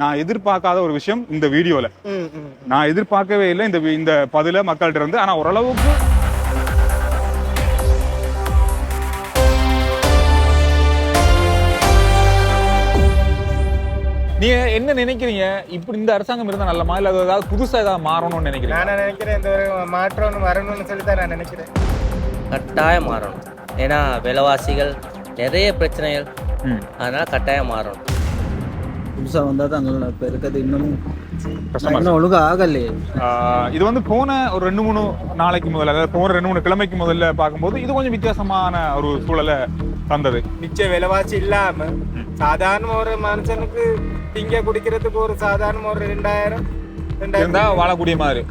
நான் எதிர்பார்க்காத ஒரு விஷயம் இந்த வீடியோல. நான் எதிர்பார்க்கவே இல்லை. இந்த இந்த பதில மக்கள்கிட்ட இருந்து. ஆனா ஓரளவுக்கு நீங்க என்ன நினைக்கிறீங்க? இப்படி இந்த அரசாங்கம் இருந்தா நல்லமா? இல்ல அது ஏதாவது புதுசா ஏதாவது மாறணும்னு நினைக்கிறீங்க? நான் நினைக்கிறேன் இந்த ஒரு மாற்றம் வரணும்னு சொல்லி தான் நான் நினைக்கிறேன். கட்டாயம் மாறணும். ஏன்னா விலைவாசிகள் நிறைய பிரச்சனைகள். அதனால கட்டாயம் மாறணும். புதுசாக வந்தால் தான் நல்லா இப்போ இருக்கிறது இன்னமும் கஷ்டமா இன்னும் ஒழுங்காக ஆகலையே ஆஹ் இது வந்து போன ஒரு ரெண்டு மூணு நாளைக்கு முதல்ல அதாவது போன ரெண்டு மூணு கிழமைக்கு முதல்ல பார்க்கும்போது இது கொஞ்சம் வித்தியாசமான ஒரு சூழலை தந்தது. மிச்ச விலைவாசி இல்லாம சாதாரண ஒரு மனுஷனுக்கு திங்க குடிக்கிறதுக்கு ஒரு சாதாரண ஒரு ரெண்டாயிரம் இருந்தா ரெண்டாயிரம் வாழக்கூடிய மாதிரி.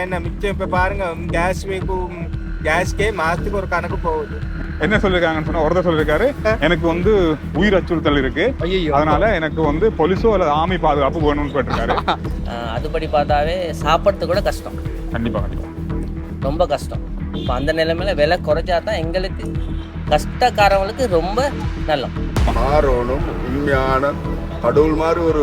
ஏன்னா மிச்சம் இப்ப பாருங்க கேஸ் கேஸ்க்கே மாசத்துக்கு ஒரு கணக்கு போகுது. என்ன சொல்லிருக்காங்கன்னு சொன்னா ஒருத்தர் சொல்லிருக்காரு. எனக்கு வந்து உயிர் அச்சுறுத்தல் இருக்கு. அதனால எனக்கு வந்து போலீஸோ அல்லது ஆமி பாதுகாப்பு வேணும்னு கேட்டிருக்காரு. அதுபடி பார்த்தாவே சாப்பிட்றது கூட கஷ்டம். கண்டிப்பா கண்டிப்பா. ரொம்ப கஷ்டம். இப்போ அந்த நிலைமையில விலை குறைச்சா தான் எங்களுக்கு கஷ்டக்காரவங்களுக்கு ரொம்ப நல்லம். மாறணும் உண்மையான கடவுள் மாதிரி ஒரு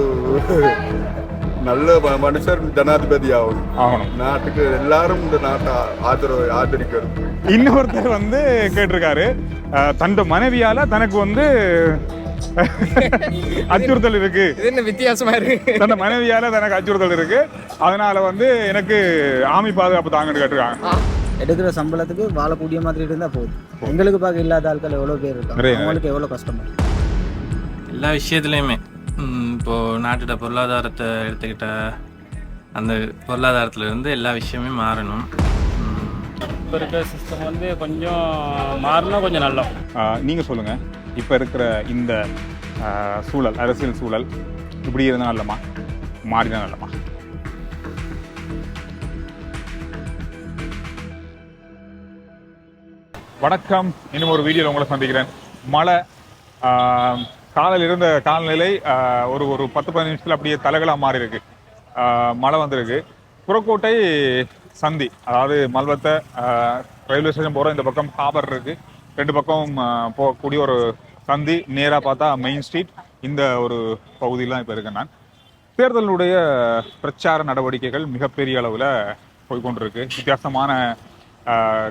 நல்ல மனுஷர் ஜனாதிபதி ஆகணும். ஆகணும் நாட்டுக்கு எல்லாரும் இந்த நாட்டை ஆதரவு ஆதரிக்கணும். இன்னொருத்தர் வந்து கேட்டிருக்காரு. தன்னோட மனைவியால தனக்கு வந்து அச்சுறுத்தல் இருக்கு. இது என்ன வித்தியாசமா இருக்கு? தன்னோட மனைவியால தனக்கு அச்சுறுத்தல் இருக்கு. அதனால வந்து எனக்கு ஆமி பாதுகாப்பு தாங்கன்னு கேட்டிருக்காங்க. எடுக்கிற சம்பளத்துக்கு வாழக்கூடிய மாதிரி இருந்தால் போதும். எங்களுக்கு பார்க்க இல்லாத ஆட்கள் எவ்வளோ பேர் இருக்காங்க. அவங்களுக்கு எவ்வளோ கஷ்டமா. எல்லா விஷயத்துலையுமே. ம், இப்போ நாட்டோட பொருளாதாரத்தை எடுத்துக்கிட்ட அந்த பொருளாதாரத்துல இருந்து எல்லா விஷயமே மாறணும். இப்போ இருக்கிற சிஸ்டம் வந்து கொஞ்சம் மாறினா கொஞ்சம் நல்லா ஆஹ், நீங்க சொல்லுங்க. இப்ப இருக்கிற இந்த சூழல் அரசியல் சூழல் இப்படி இருந்தா நல்லமா? மாறினா நல்லமா? வணக்கம். இன்னும் ஒரு வீடியோவில் உங்களை சந்திக்கிறேன். மழை காலையில் இருந்த காலநிலை ஒரு ஒரு பத்து பதினஞ்சு நிமிஷத்தில் அப்படியே தலைகளாக மாறி இருக்கு ஆஹ், மழை வந்திருக்கு. புறக்கோட்டை சந்தி அதாவது மல்வத்தை ஆஹ், ரயில்வே ஸ்டேஷன் போகிற இந்த பக்கம் ஹாபர் இருக்கு. ரெண்டு பக்கம் போகக்கூடிய ஒரு சந்தி நேராக பார்த்தா மெயின் ஸ்ட்ரீட் இந்த ஒரு பகுதியெலாம் இப்போ இருக்கேன் நான். தேர்தலுடைய பிரச்சார நடவடிக்கைகள் மிகப்பெரிய அளவில் போய்கொண்டிருக்கு. வித்தியாசமான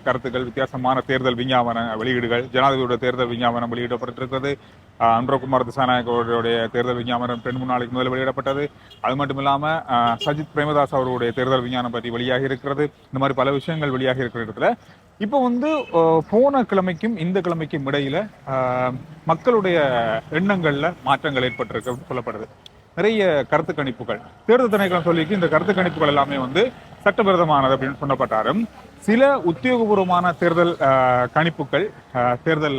கருத்துக்கள் வித்தியாசமான தேர்தல் விஞ்ஞாபன வெளியீடுகள் ஜனாதிபதியோட தேர்தல் விஞ்ஞாபனம் வெளியிடப்பட்டிருக்கிறது. அன்றகுமார் திசாநாயக் அவர்களுடைய தேர்தல் விஞ்ஞாபனம் ரெண்டு மூணு நாளைக்கு முதல் வெளியிடப்பட்டது. அது மட்டும் இல்லாமல் சஜித் பிரேமதாஸ் அவருடைய தேர்தல் விஞ்ஞானம் பற்றி வெளியாகி இருக்கிறது. இந்த மாதிரி பல விஷயங்கள் வெளியாகி இருக்கிற இடத்துல. இப்போ வந்து போன கிழமைக்கும் இந்த கிழமைக்கும் இடையில மக்களுடைய எண்ணங்கள்ல மாற்றங்கள் ஏற்பட்டிருக்கு சொல்லப்படுது. நிறைய கருத்து கணிப்புகள். தேர்தல் திணைக்களம் சொல்லிக்கு இந்த கருத்து கணிப்புகள் எல்லாமே வந்து சட்டவிரோதமானது அப்படின்னு சொல்லப்பட்டாலும் சில உத்தியோகபூர்வமான தேர்தல் கணிப்புகள் தேர்தல்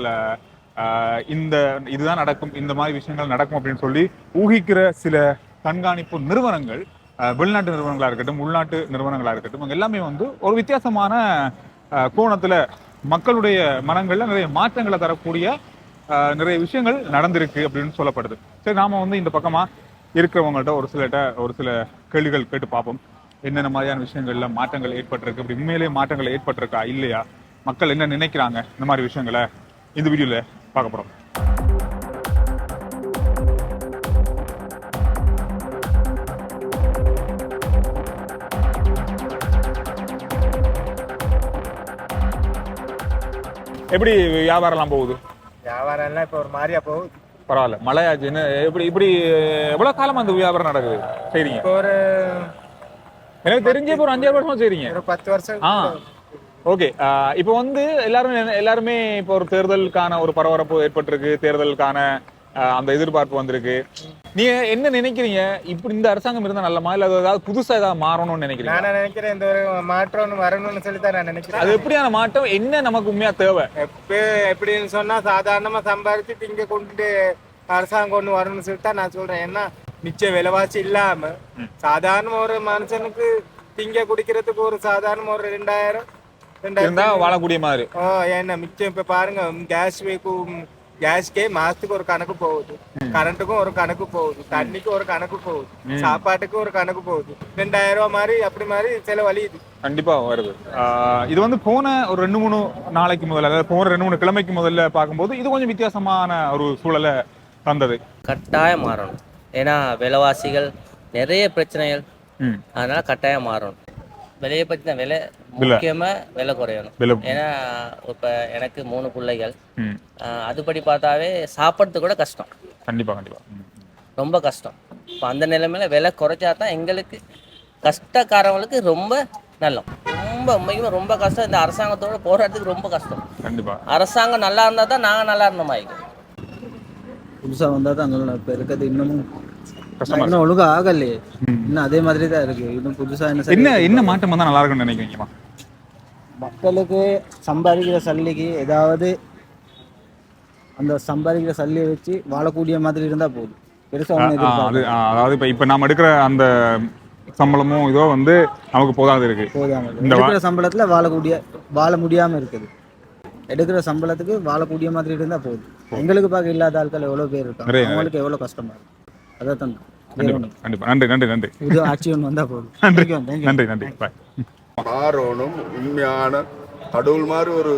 இந்த இதுதான் நடக்கும் இந்த மாதிரி விஷயங்கள் நடக்கும் அப்படின்னு சொல்லி ஊகிக்கிற சில கண்காணிப்பு நிறுவனங்கள் வெளிநாட்டு நிறுவனங்களா இருக்கட்டும் உள்நாட்டு நிறுவனங்களா இருக்கட்டும் இவங்க எல்லாமே வந்து ஒரு வித்தியாசமான கோணத்தில் கோணத்துல மக்களுடைய மனங்களில் நிறைய மாற்றங்களை தரக்கூடிய நிறைய விஷயங்கள் நடந்திருக்கு அப்படின்னு சொல்லப்படுது. சரி நாம வந்து இந்த பக்கமா இருக்கிறவங்கள்ட்ட ஒரு சிலட்ட ஒரு சில கேள்விகள் கேட்டு பார்ப்போம். என்னென்ன மாதிரியான விஷயங்கள்ல மாற்றங்கள் ஏற்பட்டிருக்கு? அப்படி உண்மையிலேயே மாற்றங்கள் ஏற்பட்டிருக்கா? இல்லையா? மக்கள் என்ன நினைக்கிறாங்க? இந்த மாதிரி விஷயங்களை இந்த வீடியோவில் பார்க்க போறோம். எப்படி வியாபாரம்லாம் போகுது? வியாபாரம் எல்லாம் இப்ப ஒரு மாதிரியா போகுது. பரவாயில்ல. மழையாச்சு என்ன எப்படி இப்படி எவ்வளவு காலமா அந்த வியாபாரம் நடக்குது? சரிங்க ஒரு எனக்கு தெரிஞ்சு ஒரு அஞ்சாறு வருஷமா சரிங்க ஒரு பத்து வருஷம் ஓகே இப்போ வந்து எல்லாரும் எல்லாருமே இப்போ ஒரு தேர்தலுக்கான ஒரு பரபரப்பு ஏற்பட்டிருக்கு தேர்தலுக்கான அந்த எதிர்பார்ப்பு வந்திருக்கு. நீங்க என்ன நினைக்கிறீங்க? இப்படி இந்த அரசாங்கம் இருந்தா நல்லமா? இல்ல அது ஏதாவது புதுசா ஏதாவது மாறணும்னு நினைக்கிறீங்க நான் நினைக்கிறேன் இந்த ஒரு மாற்றம் வரணும்னு சொல்லி தான் நான் நினைக்கிறேன். அது எப்படியான மாற்றம்? என்ன நமக்கு உண்மையா தேவை? எப்ப எப்படின்னு சொன்னா சாதாரணமா சம்பாரிச்சு திங்க கொண்டுட்டு அரசாங்கம் ஒண்ணு வரணும்னு சொல்லிட்டு தான் நான் சொல்றேன். ஏன்னா மிச்ச விலைவாசி இல்லாம சாதாரண ஒரு மனுஷனுக்கு திங்க குடிக்கிறதுக்கு ஒரு சாதாரண ஒரு ரெண்டாயிரம் இருந்தா வாழக்கூடிய மாதிரி. ஓ ஏன்னா மிச்சம் இப்ப பாருங்க கேஸ் கேஸ்க்கே மாசத்துக்கு ஒரு கணக்கு போகுது. கரண்ட்டுக்கும் ஒரு கணக்கு போகுது. தண்ணிக்கு ஒரு கணக்கு போகுது. சாப்பாட்டுக்கு ஒரு கணக்கு போகுது. ரெண்டாயிரம் ரூபாய் மாதிரி அப்படி மாதிரி செலவழியுது. கண்டிப்பா வருது. ஆஹ், இது வந்து போன ஒரு ரெண்டு மூணு நாளைக்கு முதல்ல அதாவது போன ரெண்டு மூணு கிழமைக்கு முதல்ல பார்க்கும்போது இது கொஞ்சம் வித்தியாசமான ஒரு சூழலை தந்தது. கட்டாயம் மாறணும். ஏன்னா விலைவாசிகள் நிறைய பிரச்சனைகள். அதனால கட்டாயம் மாறணும். விலையை பற்றி தான் விலை முக்கியமாக விலை குறையணும். ஏன்னா இப்போ எனக்கு மூணு பிள்ளைகள். அதுபடி பார்த்தாவே சாப்பிட்றது கூட கஷ்டம். கண்டிப்பாக கண்டிப்பாக ரொம்ப கஷ்டம். இப்போ அந்த நிலைமையில விலை குறைச்சா தான் எங்களுக்கு கஷ்டக்காரவங்களுக்கு ரொம்ப நல்லம். ரொம்ப உண்மைக்குமே ரொம்ப கஷ்டம். இந்த அரசாங்கத்தோட போராட்டத்துக்கு ரொம்ப கஷ்டம். கண்டிப்பாக அரசாங்கம் நல்லா இருந்தால் தான் நாங்கள் நல்லா இருந்த மாதிரி புதுசா வந்தா தான் நல்லா இப்ப இருக்கிறது இன்னமும் கஷ்டமா இன்னும் ஒழுங்கா ஆகலையே. இன்னும் அதே மாதிரி தான் இருக்கு. இன்னும் புதுசா என்ன என்ன என்ன மாற்றம் வந்தால் நல்லா இருக்கும்னு நினைக்கிறீங்கம்மா? மக்களுக்கு சம்பாதிக்கிற சல்லிக்கு ஏதாவது அந்த சம்பாதிக்கிற சல்லியை வச்சு வாழக்கூடிய மாதிரி இருந்தா போதும். பெருசா அது அதாவது இப்போ இப்போ நம்ம எடுக்கிற அந்த சம்பளமும் இதோ வந்து நமக்கு போதாது இருக்கு. இந்த எடுக்கிற சம்பளத்துல வாழக்கூடிய வாழ முடியாம இருக்குது. எடுக்கிற சம்பளத்துக்கு வாழக்கூடிய மாதிரி இருந்தா போதும். எங்களுக்கு பார்க்க இல்லாத ஆட்கள் எவ்வளவு பேர் இருக்காங்க? அவங்களுக்கு எவ்வளவு கஷ்டமா இருக்கு? அதான் கண்டிப்பா கண்டிப்பா. நன்றி நன்றி நன்றி. புது ஆட்சி ஒன்று போதும். நன்றி. நன்றி பாய் உண்மையான கடவுள் மாதிரி ஒரு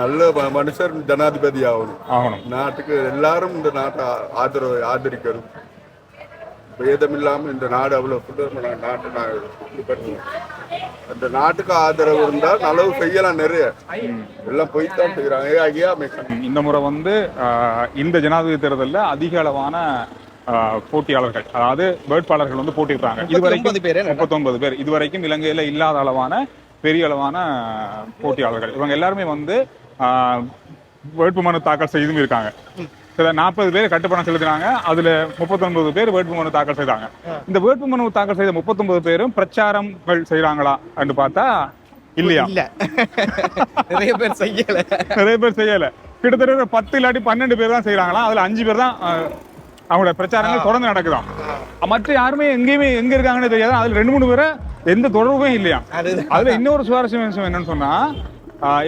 நல்ல மனுஷர் ஜனாதிபதி ஆகணும். ஆகணும் நாட்டுக்கு எல்லாரும் இந்த நாட்டை ஆதரவு ஆதரிக்கணும். பேதம் இல்லாம இந்த நாடு அவ்வளவு சுதந்திர நாட்டை பண்ணுவேன். அந்த நாட்டுக்கு ஆதரவு இருந்தால் நலவு செய்யலாம் நிறைய. எல்லாம் போய்த்தான் செய்யறாங்க ஏ ஐயா இந்த முறை வந்து ஆஹ், இந்த ஜனாதிபதி தேர்தலில் அதிக அளவான ஆஹ், போட்டியாளர்கள் அதாவது வேட்பாளர்கள் வந்து போட்டிடுறாங்க இதுவரைக்கும் முப்பத்தொன்பது பேர். இதுவரைக்கும் இலங்கையில இல்லாத அளவான பெரிய அளவான போட்டியாளர்கள். இவங்க எல்லாருமே வந்து ஆஹ், வேட்புமனு தாக்கல் செய்தும் இருக்காங்க. சில நாற்பது பேர் கட்டுப்பணம் செலுத்தினாங்க. அதுல முப்பத்தொன்பது பேர் வேட்புமனு தாக்கல் செய்தாங்க. இந்த வேட்புமனு தாக்கல் செய்த முப்பத்தொன்பது பேரும் பிரச்சாரங்கள் செய்றாங்களா என்று பார்த்தா இல்லையா? நிறைய பேர் செய்யல. நிறைய பேர் செய்யல. கிட்டத்தட்ட ஒரு பத்து இல்லாட்டி பன்னெண்டு பேர் தான் செய்யறாங்களா அதுல அஞ்சு பேர் தான் அவங்களோட பிரச்சாரங்கள் தொடர்ந்து நடக்குதாம் மற்ற யாருமே எங்கேயுமே எங்க இருக்காங்கன்னு தெரியாது. அதுல ரெண்டு மூணு பேரை எந்த தொடர்புமே இல்லையா? அதுல இன்னொரு சுவாரஸ்யம் என்னன்னு சொன்னா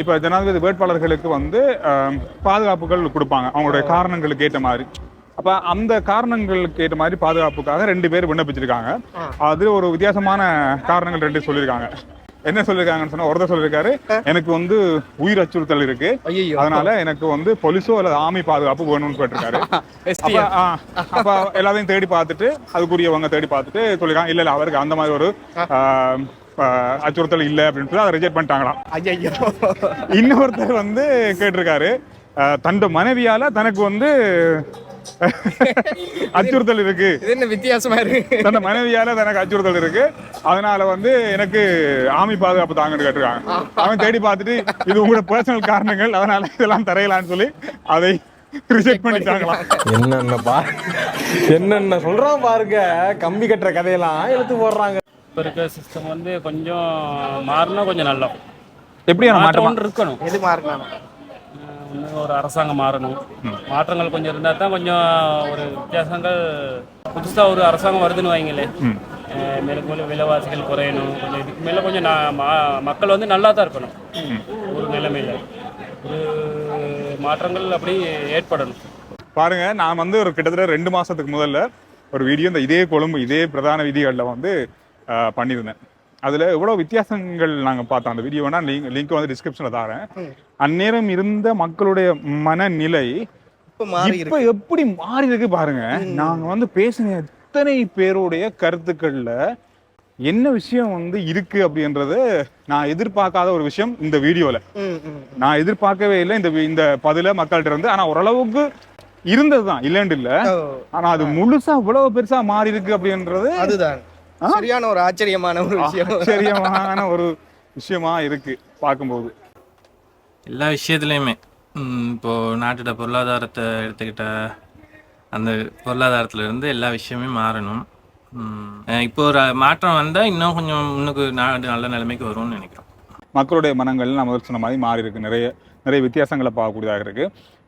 இப்ப ஜனாதிபதி வேட்பாளர்களுக்கு வந்து பாதுகாப்புகள் கொடுப்பாங்க. அவங்களுடைய காரணங்களுக்கு ஏற்ற மாதிரி. அப்ப அந்த காரணங்களுக்கு ஏற்ற மாதிரி பாதுகாப்புக்காக ரெண்டு பேர் விண்ணப்பிச்சிருக்காங்க. அது ஒரு வித்தியாசமான காரணங்கள் ரெண்டு சொல்லியிருக்காங்க என்ன சொல்லிருக்காங்கன்னு சொன்னா ஒருத்தர் சொல்லிருக்காரு எனக்கு வந்து உயிர் அச்சுறுத்தல் இருக்கு. அதனால எனக்கு வந்து போலீஸோ அல்லது ஆமி பாதுகாப்பு வேணும்னு கேட்டிருக்காரு. அப்ப, எல்லாத்தையும் தேடி பார்த்துட்டு அதுக்குரியவங்க தேடி பார்த்துட்டு சொல்லிருக்காங்க. இல்ல இல்ல அவருக்கு அந்த மாதிரி ஒரு அச்சுறுத்தல் இல்ல அப்படின்னு சொல்லி அதை ரிஜெக்ட் பண்ணிட்டாங்களாம். ஐயோ இன்னொருத்தர் வந்து கேட்டிருக்காரு தன்னோட மனைவியால தனக்கு வந்து அச்சுறுத்தல் இருக்கு. இது என்ன வித்தியாசமா இருக்கு? தன் மனைவியால தனக்கு அச்சுறுத்தல் இருக்கு. அதனால வந்து எனக்கு ஆமி பாதுகாப்பு தாங்கன்னு கேட்டிருக்காங்க. அவன் தேடி பார்த்துட்டு இது உங்களோட பர்சனல் காரணங்கள் அதனால இதெல்லாம் தரையலான்னு சொல்லி அதை ரிஜெக்ட் பண்ணிட்டாங்களாம். என்னென்ன பா என்னென்ன சொல்றான் பாருங்க. கம்பி கட்டுற கதையெல்லாம் எடுத்து போடுறாங்க. இப்போ இருக்க சிஸ்டம் வந்து கொஞ்சம் மாறினா கொஞ்சம் நல்லா. எப்படியான மாற்றம் இருக்கணும். எது மாறினாலும் அஹ் இன்னும் ஒரு அரசாங்கம் மாறணும். மாற்றங்கள் கொஞ்சம் இருந்தால் தான் கொஞ்சம் ஒரு வித்தியாசங்கள் புதுசாக ஒரு அரசாங்கம் வருதுன்னு வைங்களே. ம். அஹ் மேலுக்கு மேலே விலைவாசிகள் குறையணும். கொஞ்சம் இதுக்கு மேலே கொஞ்சம் மக்கள் வந்து நல்லா தான் இருக்கணும். ஒரு நிலைமையில். ஒரு மாற்றங்கள் அப்படி ஏற்படணும். பாருங்க நான் வந்து ஒரு கிட்டத்தட்ட ரெண்டு மாசத்துக்கு முதல்ல ஒரு வீடியோ இந்த இதே கொழும்பு இதே பிரதான வீதிகளில் வந்து பண்ணியிருந்தேன். அதுல எவ்வளவு வித்தியாசங்கள் நாங்க பார்த்தோம். அந்த வீடியோ வேணா லிங்க் லிங்க் வந்து டிஸ்கிரிப்ஷன்ல தரேன். அந்நேரம் இருந்த மக்களுடைய மனநிலை இப்ப எப்படி மாறி இருக்கு பாருங்க. நாங்க வந்து பேசின எத்தனை பேருடைய கருத்துக்கள்ல என்ன விஷயம் வந்து இருக்கு அப்படின்றது நான் எதிர்பார்க்காத ஒரு விஷயம் இந்த வீடியோல. நான் எதிர்பார்க்கவே இல்லை. இந்த இந்த பதில மக்கள்கிட்ட இருந்து. ஆனா ஓரளவுக்கு இருந்ததுதான். இல்லைன்னு இல்ல. ஆனா அது முழுசா இவ்வளவு பெருசா மாறி இருக்கு அப்படின்றது அதுதான். சரியான ஒரு ஆச்சரியமான ஒரு விஷயம். ஆச்சரியமான ஒரு விஷயமா இருக்கு பார்க்கும்போது. எல்லா விஷயத்துலையுமே. ம், இப்போ நாட்டோட பொருளாதாரத்தை எடுத்துக்கிட்டா அந்த பொருளாதாரத்துல இருந்து எல்லா விஷயமே மாறணும். இப்போ ஒரு மாற்றம் வந்தால் இன்னும் கொஞ்சம் இன்னுக்கு நாடு நல்ல நிலைமைக்கு வரும்னு நினைக்கிறோம். மக்களுடைய மனங்கள் நம்ம சொன்ன மாதிரி மாறி இருக்கு. நிறைய நிறைய வித்தியாசங்களை பார்க்கக்கூடியதாக இருக்கு.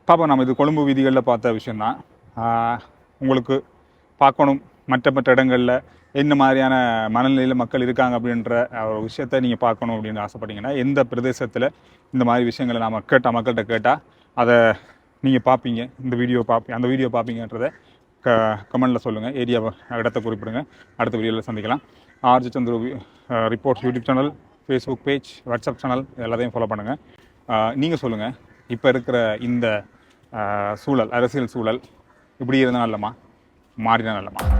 பாப்போம் நம்ம இது கொழும்பு வீதிகளில் பார்த்த விஷயம்தான். ஆஹ் உங்களுக்கு பார்க்கணும் மற்ற மற்ற இடங்களில் என்ன மாதிரியான மனநிலையில் மக்கள் இருக்காங்க அப்படின்ற ஒரு விஷயத்த நீங்கள் பார்க்கணும் அப்படின்னு ஆசைப்பட்டீங்கன்னா எந்த பிரதேசத்தில் இந்த மாதிரி விஷயங்களை நாம் கேட்டால் மக்கள்கிட்ட கேட்டால் அதை நீங்கள் பார்ப்பீங்க. இந்த வீடியோ பார்ப்பீங்க. அந்த வீடியோ பார்ப்பீங்கன்றதை க கமெண்டில் சொல்லுங்கள் ஏரியா இடத்த குறிப்பிடுங்க. அடுத்த வீடியோவில் சந்திக்கலாம். RG Chandra reports YouTube channel Facebook page WhatsApp channel எல்லாத்தையும் ஃபாலோ பண்ணுங்கள் நீங்கள் சொல்லுங்கள் இப்போ இருக்கிற இந்த சூழல் அரசியல் சூழல் இப்படி இருந்தால் இல்லைம்மா மாறினா நல்லமா?